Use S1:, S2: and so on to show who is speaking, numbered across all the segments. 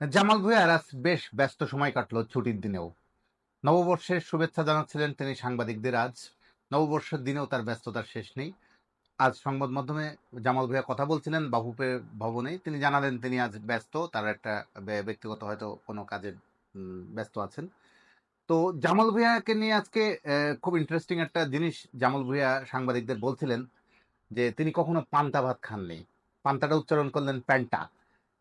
S1: জামাল ভুঁইয়ার আজ বেশ ব্যস্ত সময় কাটলো ছুটির দিনেও। নববর্ষের শুভেচ্ছা জানাচ্ছিলেন তিনি সাংবাদিকদের আজ। নববর্ষের দিনেও তার ব্যস্ততার শেষ নেই। আজ সংবাদ মাধ্যমে জামাল ভুঁইয়া কথা বলছিলেন বাহুপে ভবনে। তিনি জানালেন তিনি আজ ব্যস্ত, তার একটা ব্যক্তিগত হয়তো কোনো কাজে ব্যস্ত আছেন। তো জামাল ভুঁইয়াকে নিয়ে আজকে খুব ইন্টারেস্টিং একটা জিনিস জামাল ভুঁইয়া সাংবাদিকদের বলছিলেন যে তিনি কখনো পান্তা ভাত খাননি। পান্তাটা উচ্চারণ করলেন প্যান্টা।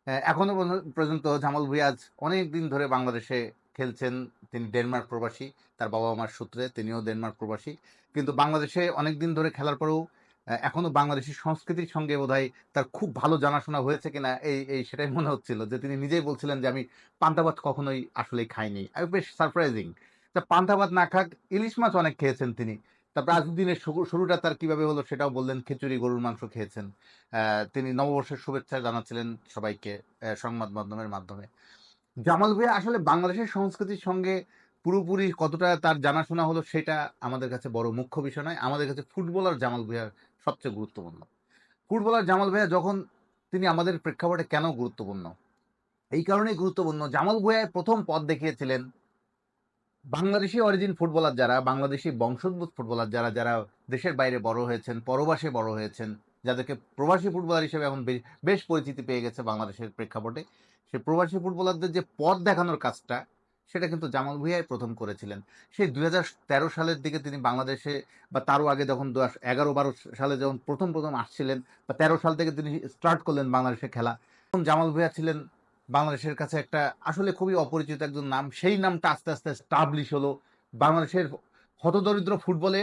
S1: আহ, এখনও পর্যন্ত- জামাল ভুঁইয়া আজ অনেক দিন ধরে বাংলাদেশে খেলছেন তিনি ডেনমার্ক প্রবাসী তার বাবা মার সূত্রে তিনিও ডেনমার্ক প্রবাসী। কিন্তু বাংলাদেশে অনেক দিন ধরে খেলার পরেও আহ, এখনও বাংলাদেশি সংস্কৃতির সঙ্গে বোধহয় তার খুব ভালো জানাশোনা হয়েছে কিনা এই এই সেটাই মনে হচ্ছিল যে তিনি নিজেই বলছিলেন যে আমি পান্তা ভাত কখনোই আসলেই খাইনি। বেশ সারপ্রাইজিং তা পান্তা ভাত না খাক ইলিশ মাছ অনেক খেয়েছেন তিনি। তারপর আজ দিনের শুরুটা তার কীভাবে হলো সেটাও বললেন, খিচুড়ি গরুর মাংস খেয়েছেন। তিনি নববর্ষের শুভেচ্ছা জানাচ্ছিলেন সবাইকে সংবাদ মাধ্যমের মাধ্যমে। জামাল ভাইয়া, আসলে বাংলাদেশের সংস্কৃতির সঙ্গে পুরোপুরি কতটা তার জানাশোনা হলো সেটা আমাদের কাছে বড় মুখ্য বিষয় নয়, আমাদের কাছে ফুটবলার জামাল ভাইয়ার সবচেয়ে গুরুত্বপূর্ণ। ফুটবলার জামাল ভাইয়া যখন তিনি আমাদের প্রেক্ষাপটে কেন গুরুত্বপূর্ণ? এই কারণেই গুরুত্বপূর্ণ। জামাল ভাইয়া প্রথম পদ দেখিয়েছিলেন বাংলাদেশি অরিজিন ফুটবলার যারা, বাংলাদেশি বংশোদ্ভূত ফুটবলার যারা যারা দেশের বাইরে বড় হয়েছেন, পরবাসে বড় হয়েছেন, যাদেরকে প্রবাসী ফুটবলার হিসেবে এখন বেশ- পরিচিতি পেয়ে গেছে বাংলাদেশের প্রেক্ষাপটে, সেই প্রবাসী ফুটবলারদের যে পথ দেখানোর কাজটা, সেটা কিন্তু জামাল ভুইয়াই প্রথম করেছিলেন। সেই দুই তেরো সালের দিকে তিনি বাংলাদেশে বা তারও আগে যখন দু এগারো, বারো সালে যখন প্রথম প্রথম আসছিলেন, বা তেরো সাল থেকে তিনি স্টার্ট করলেন বাংলাদেশে খেলা, তখন জামাল ভুইয়া ছিলেন বাংলাদেশের কাছে একটা আসলে খুবই অপরিচিত একজন নাম, সেই নামটা আস্তে আস্তে স্টাবলিশ হলো। বাংলাদেশের হতদরিদ্র ফুটবলে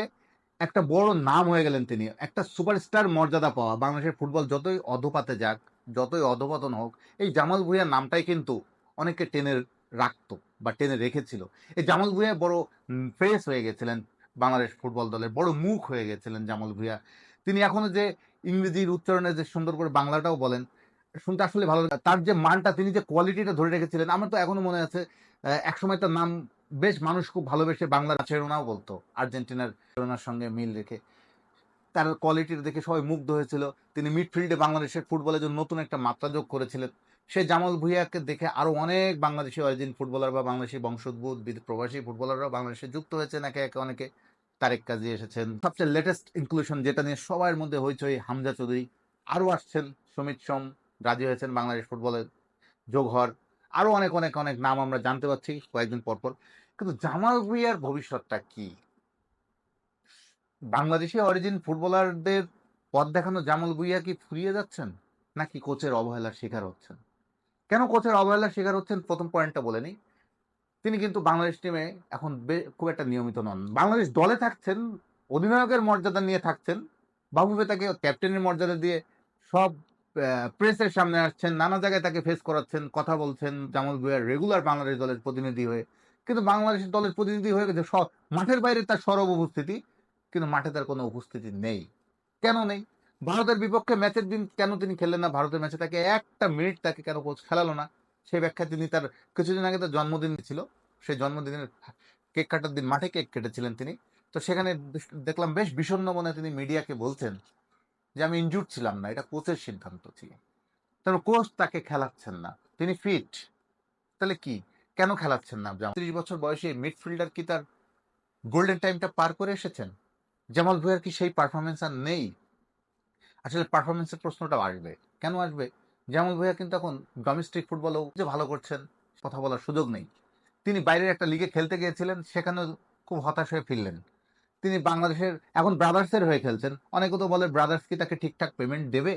S1: একটা বড় নাম হয়ে গেলেন তিনি। একটা সুপারস্টার মর্যাদা পাওয়া। বাংলাদেশের ফুটবল যতই অধপাতে যাক, যতই অধপতন হোক, এই জামাল ভুঁইয়ার নামটাই কিন্তু অনেকে টেনে রাখতো বা টেনে রেখেছিল। এই জামাল ভুঁইয়া বড় ফেস হয়ে গেছিলেন বাংলাদেশ ফুটবল দলের, বড় মুখ হয়ে গেছিলেন জামাল ভুঁইয়া। তিনি এখনও যে ইংরেজির উচ্চারণে যে সুন্দর করে বাংলাটাও বলেন শুনতে আসলে ভালো লাগে। তার যে মানটা, তিনি যে কোয়ালিটিটা ধরে রেখেছিলেন, আমার তো এখনও মনে আছে একসময় তার নাম বেশ মানুষ খুব ভালোবেসে বাংলা চেরোনাও বলতো, আর্জেন্টিনার চেরোনার সঙ্গে মিল রেখে। তার কোয়ালিটির দেখে সবাই মুগ্ধ হয়েছিল। তিনি মিডফিল্ডে বাংলাদেশের ফুটবলের জন্য নতুন একটা মাত্রা যোগ করেছিলেন। সে জামাল ভুইয়াকে দেখে আরও অনেক বাংলাদেশি অরিজিন ফুটবলার বা বাংলাদেশি বংশোদ্ভূত প্রবাসী ফুটবলাররাও বাংলাদেশে যুক্ত হয়েছেন, একে একে অনেকে। তারেক কাজী এসেছেন। সবচেয়ে লেটেস্ট ইনক্লুশন যেটা নিয়ে সবার মধ্যে হইচই, হামজা চৌধুরী। আরও আসছেন, সমিত সোম। রাজি হয়েছেন বাংলাদেশ ফুটবলের যোগ হওয়ার। আরও অনেক অনেক অনেক নাম আমরা জানতে পারছি কয়েকদিন পর পর। কিন্তু জামাল ভুইয়ার ভবিষ্যৎটা কি? বাংলাদেশি অরিজিন ফুটবলারদের পথ দেখানো জামাল ভুইয়া কি ফুরিয়ে যাচ্ছেন? নাকি কোচের অবহেলার শিকার হচ্ছেন? কেন কোচের অবহেলার শিকার হচ্ছেন? প্রথম পয়েন্টটা বলে নিই। তিনি কিন্তু বাংলাদেশ টিমে এখন খুব একটা নিয়মিত নন। বাংলাদেশ দলে থাকছেন, অধিনায়কের মর্যাদা নিয়ে থাকছেন বাবুবে তাকে ক্যাপ্টেনের মর্যাদা দিয়ে সব প্রেসের সামনে আসছেন, নানা জায়গায় তাকে ফেস করাচ্ছেন, কথা বলছেন। জামাল ভুইয়ার রেগুলার বাংলাদেশ দলের প্রতিনিধি হয়ে। কিন্তু বাংলাদেশ দলের প্রতিনিধি হয়ে গেছে মাঠের বাইরে তার সরব উপস্থিতি, কিন্তু মাঠে তার কোনো উপস্থিতি নেই। কেন নেই? ভারতের বিপক্ষে ম্যাচের দিন কেন তিনি খেললেন না? ভারতের ম্যাচে তাকে একটা মিনিট তাকে কেন কোচ খেলালো না? সেই ব্যাখ্যা তিনি তার কিছুদিন আগে তার জন্মদিন ছিল। সেই জন্মদিনের কেক কাটার দিন মাঠে কেক কেটেছিলেন তিনি। তো সেখানে দেখলাম বেশ বিষণ্ণ মনে তিনি মিডিয়াকে বলছেন। যে আমি ইনজুর ছিলাম না, এটা কোচের সিদ্ধান্ত ছিল। তারপর কোচ তাকে খেলাচ্ছেন না, তিনি ফিট তাহলে কি? কেন খেলাচ্ছেন না? ত্রিশ বছর বয়সে মিডফিল্ডার কি তার গোল্ডেন টাইমটা পার করে এসেছেন? জামাল ভুইয়ার কি সেই পারফরমেন্স আর নেই? আসলে পারফরমেন্সের প্রশ্নটা আসবে। কেন আসবে? জামাল ভুইয়া কিন্তু এখন ডোমেস্টিক ফুটবলও যে ভালো করছেন, কথা বলার সুযোগ নেই। তিনি বাইরের একটা লিগে খেলতে গিয়েছিলেন, সেখানেও খুব হতাশ হয়ে ফিরলেন। তিনি বাংলাদেশের, এখন ব্রাদার্সের হয়ে খেলছেন। অনেকে তো বলে ব্রাদার্স কি তাকে ঠিকঠাক পেমেন্ট দেবে?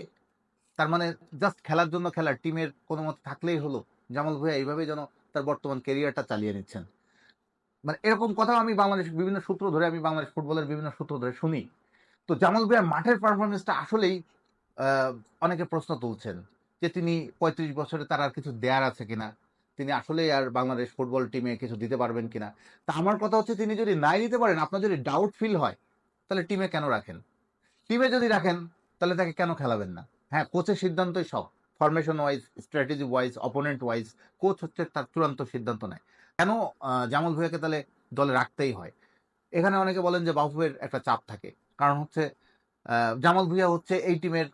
S1: তার মানে জাস্ট খেলার জন্য খেলার টিমের কোনো মতে থাকলেই হলো। জামাল ভুইয়া এইভাবেই যেন তার বর্তমান কেরিয়ারটা চালিয়ে নিচ্ছেন। মানে এরকম কথা আমি বাংলাদেশ বিভিন্ন সূত্র ধরে, আমি বাংলাদেশ ফুটবলের বিভিন্ন সূত্র ধরে শুনি। তো জামাল ভুইয়ার মাঠের পারফরমেন্সটা আসলেই অনেকে প্রশ্ন তুলছেন যে তিনি পঁয়ত্রিশ বছরে তার আর কিছু দেয়ার আছে কিনা? তিনি আসলেই আর বাংলাদেশ ফুটবল টিমে কিছু দিতে পারবেন কিনা। তা আমার কথা হচ্ছে তিনি যদি নাই দিতে পারেন, আপনার যদি ডাউট ফিল হয়, তাহলে টিমে কেন রাখেন? টিমে যদি রাখেন, তাহলে তাকে কেন খেলাবেন না? হ্যাঁ কোচের সিদ্ধান্তই সব। Formation wise strategy wise opponent wise coach হচ্ছে তার চূড়ান্ত সিদ্ধান্ত নেয়। কেন জামাল ভুঁইয়াকে তাহলে দলে রাখতেই হয়? এখানে অনেকে বলেন যে বাফুফের একটা চাপ থাকে। কারণ হচ্ছে জামাল ভুঁইয়া হচ্ছে এই টিমের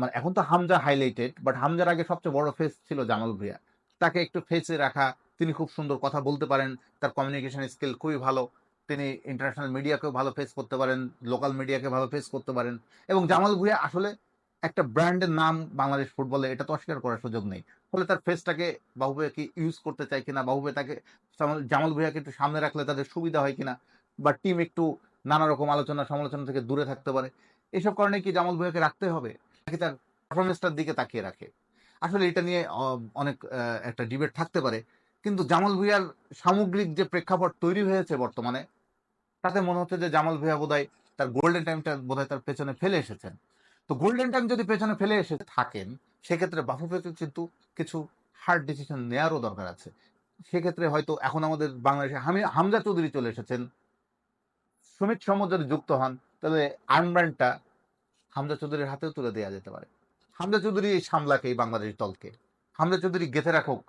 S1: মানে এখন তো হামজা হাইলাইটেড বাট হামজার আগে সবচেয়ে বড় ফেস ছিল জামাল ভুঁইয়া। তাকে একটু ফেসে রাখা, তিনি খুব সুন্দর কথা বলতে পারেন, তার কমিউনিকেশন স্কিল খুবই ভালো, তিনি ইন্টারন্যাশনাল মিডিয়াকেও ভালো ফেস করতে পারেন লোকাল মিডিয়াকে ভালো ফেস করতে পারেন। এবং জামাল ভুঁইয়া আসলে একটা ব্র্যান্ডের নাম বাংলাদেশ ফুটবলে এটা তো অস্বীকার করার সুযোগ নেই। ফলে তার ফেসটাকে বাহুবে কি ইউজ করতে চায় কিনা বাহুবে তাকে জামাল- ভুঁইয়াকে একটু সামনে রাখলে তাদের সুবিধা হয় কিনা, বা টিম একটু নানা রকম আলোচনা সমালোচনা থেকে দূরে থাকতে পারে, এসব কারণে কি জামাল ভুঁইয়াকে রাখতে হবে? নাকি তার পারফরমেন্সটার দিকে তাকিয়ে রাখে? আসলে এটা নিয়ে অনেক একটা ডিবেট থাকতে পারে। কিন্তু জামাল ভুঁইয়ার সামগ্রিক যে প্রেক্ষাপট তৈরি হয়েছে বর্তমানে, তাতে মনে হচ্ছে যে জামাল ভুঁইয়া বোধহয় তার গোল্ডেন টাইমটা বোধহয় তার পেছনে ফেলে এসেছেন। তো গোল্ডেন টাইম যদি পেছনে ফেলে এসে থাকেন, সেক্ষেত্রে বাফুফেকে কিন্তু কিছু হার্ড ডিসিশন নেওয়ারও দরকার আছে। সেক্ষেত্রে হয়তো এখন আমাদের বাংলাদেশে হামি, হামজা চৌধুরী চলে এসেছেন। সুমিত সমর যদি যুক্ত হন, তাহলে আর্মব্যান্ডটা হামজা চৌধুরীর হাতেও তুলে দেওয়া যেতে পারে। হামজা চৌধুরী সামলাকে এই বাংলাদেশ দলকে। হামজা চৌধুরী গেঁথে রাখুক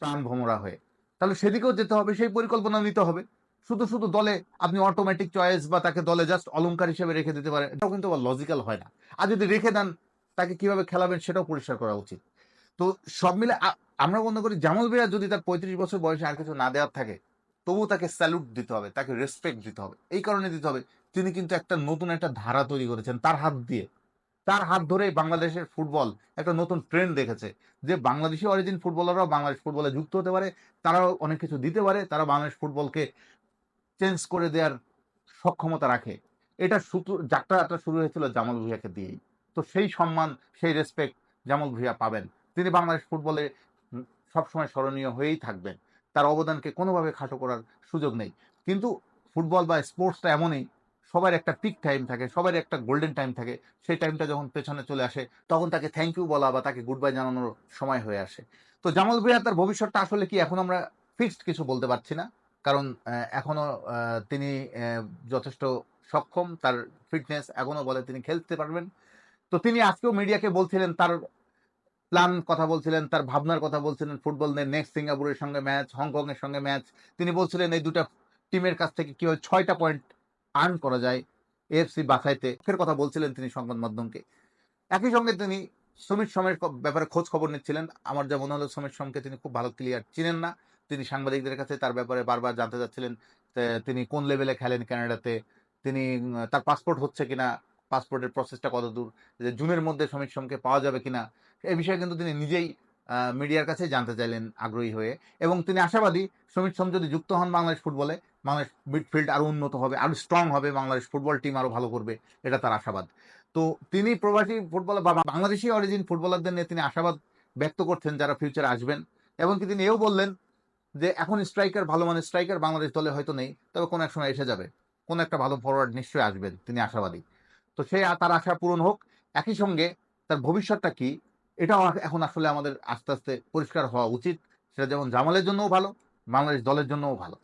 S1: প্রাণ ভোমরা হয়ে। তাহলে সেদিকেও যেতে হবে, সেই পরিকল্পনা নিতে হবে। শুধু শুধু দলে আপনি অটোমেটিক চয়েস বা তাকে দলে জাস্ট অলংকার হিসেবে রেখে দিতে পারেন, এটাও কিন্তু লজিক্যাল হয় না। আর যদি রেখে দেন, তাকে কীভাবে খেলাবেন সেটাও পরিষ্কার করা উচিত। তো সব মিলে আমরা মনে করি জামাল ভাইয়া যদি তার পঁয়ত্রিশ বছর বয়সে আর কিছু না দেওয়ার থাকে তবুও তাকে স্যালুট দিতে হবে, তাকে রেসপেক্ট দিতে হবে। এই কারণে দিতে হবে, তিনি কিন্তু একটা নতুন একটা ধারা তৈরি করেছেন তার হাত দিয়ে। তার হাত ধরেই বাংলাদেশের ফুটবল একটা নতুন ট্রেন্ড দেখেছে। যে বাংলাদেশি অরিজিন ফুটবলাররাও বাংলাদেশ ফুটবলে যুক্ত হতে পারে, তারাও অনেক কিছু দিতে পারে, তারা বাংলাদেশ ফুটবলকে চেঞ্জ করে দেওয়ার সক্ষমতা রাখে। এটা শুধু যাত্রাটা শুরু হয়েছিল জামাল ভুঁইয়াকে দিয়েই। তো সেই সম্মান, সেই রেসপেক্ট জামাল ভুঁইয়া পাবেন। তিনি বাংলাদেশ ফুটবলে সবসময় স্মরণীয় হয়েই থাকবেন। তার অবদানকে কোনোভাবে খাটো করার সুযোগ নেই। কিন্তু ফুটবল বা স্পোর্টসটা এমনই সবার একটা পিক টাইম থাকে সবার একটা গোল্ডেন টাইম থাকে সেই টাইমটা যখন পেছনে চলে আসে তখন তাকে থ্যাংক ইউ বলা বা তাকে গুড বাই জানানোর সময় হয়ে আসে। তো জামাল ভুঁইয়া তার ভবিষ্যৎটা আসলে কি? এখন আমরা ফিক্সড কিছু বলতে পারছি না কারণ আহ, এখনও তিনি যথেষ্ট সক্ষম তার ফিটনেস এখনও বলে তিনি খেলতে পারবেন। তো তিনি আজকেও মিডিয়াকে বলছিলেন তার প্ল্যান কথা বলছিলেন তার ভাবনার কথা বলছিলেন ফুটবল নিয়ে নেক্সট সিঙ্গাপুরের সঙ্গে ম্যাচ হংকংয়ের সঙ্গে ম্যাচ তিনি বলছিলেন এই দুটা টিমের কাছ থেকে কীভাবে ছয়টা পয়েন্ট আর্ন করা যায় এএফসি বাছাইতে। ফের কথা বলছিলেন তিনি সংবাদ মাধ্যমকে। একই সঙ্গে তিনি সুমিত সোমের ব্যাপারে খোঁজ খবর নিচ্ছিলেন। আমার যা মনে হলো সুমিত সোমকে তিনি খুব ভালো ক্লিয়ার চিনেন না। তিনি সাংবাদিকদের কাছে তার ব্যাপারে বারবার জানতে চাচ্ছিলেন তিনি কোন লেভেলে খেলেন কানাডাতে তিনি তার পাসপোর্ট হচ্ছে কিনা পাসপোর্টের প্রসেসটা কত দূর যে জুনের মধ্যে সমীর সোমকে পাওয়া যাবে কিনা এই বিষয়ে কিন্তু তিনি নিজেই মিডিয়ার কাছে জানতে চাইলেন আগ্রহী হয়ে। এবং তিনি আশাবাদী, সমীর সোম যদি যুক্ত হন বাংলাদেশ ফুটবলে, বাংলাদেশ মিডফিল্ড আরও উন্নত হবে আরও স্ট্রং হবে, বাংলাদেশ ফুটবল টিম আরও ভালো করবে, এটা তার আশাবাদ। তো তিনি প্রবাসী ফুটবল বা বাংলাদেশি অরিজিন ফুটবলারদের নিয়ে তিনি আশাবাদ ব্যক্ত করছেন যারা ফিউচারে আসবেন। এমনকি তিনি এও বললেন যে, এখন স্ট্রাইকার ভালো মানের স্ট্রাইকার বাংলাদেশ দলে হয়তো নেই, তবে কোনো এক সময় এসে যাবে। কোন একটা ভালো ফরওয়ার্ড নিশ্চয়ই আসবেন। তিনি আশাবাদী। তো সে তার আশা পূরণ হোক। একই সঙ্গে তার ভবিষ্যৎটা কি এটাও এখন আসলে আমাদের আস্তে আস্তে পরিষ্কার হওয়া উচিত। সেটা যেমন জামালের জন্যও ভালো, বাংলাদেশ দলের জন্যও ভালো।